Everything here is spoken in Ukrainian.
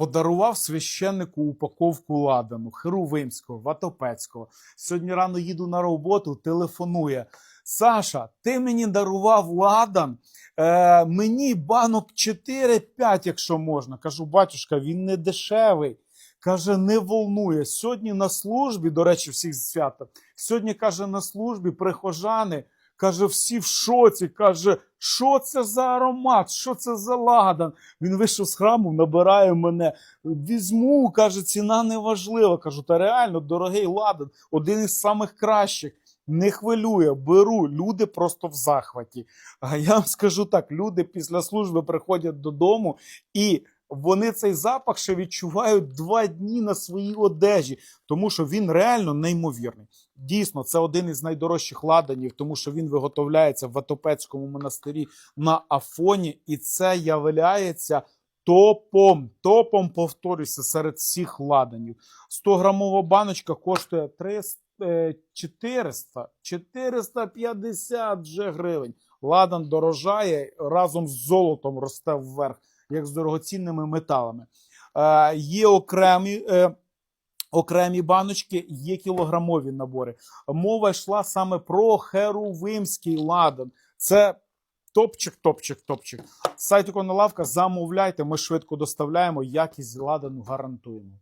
Подарував священнику упаковку ладану, Херувимського, Ватопецького. Сьогодні рано їду на роботу, телефонує. Саша, ти мені дарував ладан, е, мені банок 4-5, якщо можна. Кажу, батюшка, він не дешевий. Каже, не волнує. Сьогодні на службі, до речі, всіх свята. Сьогодні каже, на службі прихожани. Каже, всі в шоці. Каже, що це за аромат? Що це за ладан? Він вийшов з храму, набирає мене. Візьму, каже, ціна не важлива. Кажу, та реально дорогий ладан, один із самих кращих. Не хвилює, беру. Люди просто в захваті. А я вам скажу так: люди після служби приходять додому і. Вони цей запах ще відчувають два дні на своїй одежі, тому що він реально неймовірний. Дійсно, це один із найдорожчих ладанів, тому що він виготовляється в Атопецькому монастирі на Афоні, і це являється топом. Топом, повторюся, серед всіх ладанів. 100-грамова баночка коштує 300, е, 400, 450 вже гривень. Ладан дорожає разом з золотом росте вверх, як з дорогоцінними металами. Е, є окремі. Е, Окремі баночки є кілограмові набори. Мова йшла саме про херувимський ладан. Це топчик, топчик, топчик. Сайт Іконолавка, замовляйте, ми швидко доставляємо, якість ладану гарантуємо.